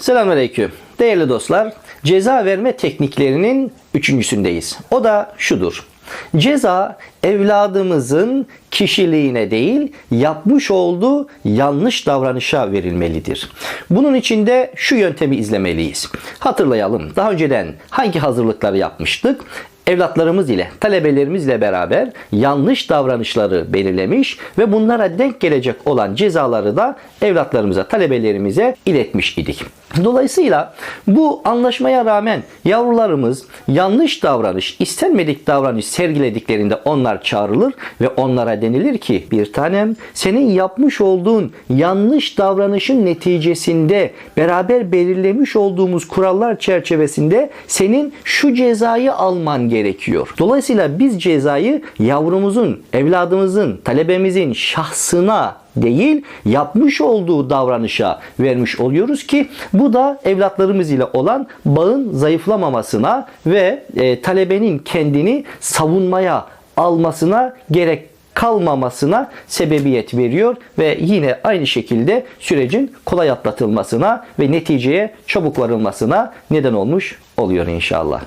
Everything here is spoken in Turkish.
Selamünaleyküm. Değerli dostlar, ceza verme tekniklerinin üçüncüsündeyiz. O da şudur. Ceza evladımızın kişiliğine değil, yapmış olduğu yanlış davranışa verilmelidir. Bunun için de şu yöntemi izlemeliyiz. Hatırlayalım. Daha önceden hangi hazırlıkları yapmıştık? Evlatlarımız ile, talebelerimizle beraber yanlış davranışları belirlemiş ve bunlara denk gelecek olan cezaları da evlatlarımıza, talebelerimize iletmiş idik. Dolayısıyla bu anlaşmaya rağmen yavrularımız yanlış davranış, istenmedik davranış sergilediklerinde onlar çağrılır ve onlara denilir ki bir tanem senin yapmış olduğun yanlış davranışın neticesinde beraber belirlemiş olduğumuz kurallar çerçevesinde senin şu cezayı alman gerekiyor. Dolayısıyla biz cezayı yavrumuzun, evladımızın, talebemizin şahsına değil yapmış olduğu davranışa vermiş oluyoruz ki bu da evlatlarımız ile olan bağın zayıflamamasına ve e, talebenin kendini savunmaya almasına gerek kalmamasına sebebiyet veriyor ve yine aynı şekilde sürecin kolay atlatılmasına ve neticeye çabuk varılmasına neden olmuş oluyor inşallah.